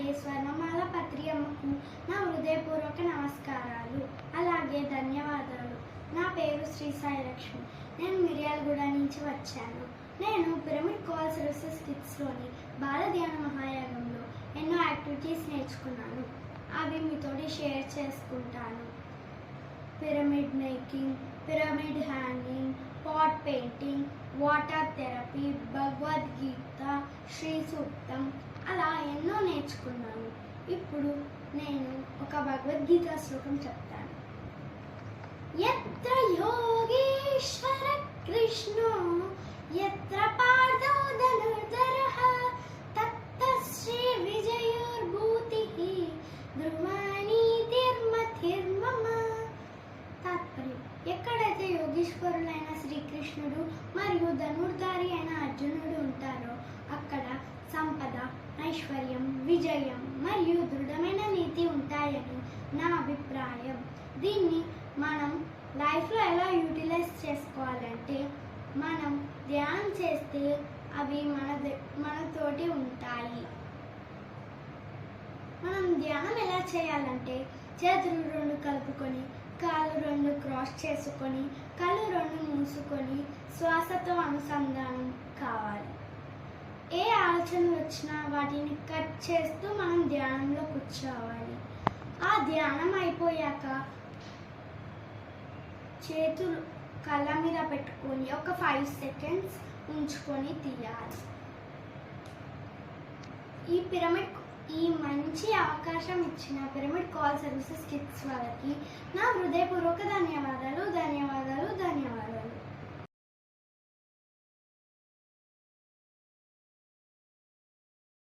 అలాగే స్వర్ణమాల పత్రి అమ్మకు నా హృదయపూర్వక నమస్కారాలు. అలాగే ధన్యవాదాలు. నా పేరు శ్రీ సాయి లక్ష్మి. నేను మిర్యాలగూడ నుంచి వచ్చాను. నేను పిరమిడ్ కాల్ సర్వీసెస్ కిట్స్లోని బాలధ్యాన మహాయాగంలో ఎన్నో యాక్టివిటీస్ నేర్చుకున్నాను. అవి మీతోటి షేర్ చేసుకుంటాను. Pyramid making pyramid hanging pot painting water therapy Bhagavadgita Sri Suktam అలా ఎన్నో నేర్చుకున్నాను. ఇప్పుడు నేను ఒక భగవద్గీత శ్లోకం చెప్తాను. ఎత్ర యోగేశ్వర కృష్ణో ఎత్ర పార్థో ధనుర్ధరః తత్ర శ్రీ విజయోర్భూతి ధ్రువాణీతిర్మతిర్మమ. తాత్పర్యం ఎక్కడైతే యోగేశ్వరులైన శ్రీకృష్ణుడు మరియు ధనుర్ధారి అయిన అర్జునుడు ఉంటారో అక్కడ సంపద ఐశ్వర్యం విజయం మరియు దృఢమైన నీతి ఉంటాయని నా అభిప్రాయం. దీన్ని మనం లైఫ్లో ఎలా యూటిలైజ్ చేసుకోవాలంటే మనం ధ్యానం చేస్తే అవి మన ద- మనతోటి ఉంటాయి. మనం ధ్యానం ఎలా చేయాలంటే చేతులు రెండు కలుపుకొని కాళ్ళు రెండు క్రాస్ చేసుకొని కళ్ళు రెండు మూసుకొని శ్వాసతో అనుసంధానం కావాలి. ఏ ఆలోచనలు వచ్చినా వాటిని కట్ చేస్తూ మనం ధ్యానంలో కూర్చోవాలి. ఆ ధ్యానం అయిపోయాక చేతులు కళ్ళ మీద పెట్టుకొని ఒక ఫైవ్ సెకండ్స్ ఉంచుకొని తీయాలి. ఈ పిరమిడ్ ఈ మంచి అవకాశం ఇచ్చిన పిరమిడ్ కాల్ సర్వీసెస్ కిట్స్ వాళ్ళకి నా హృదయపూర్వక ధన్యవాదాలు.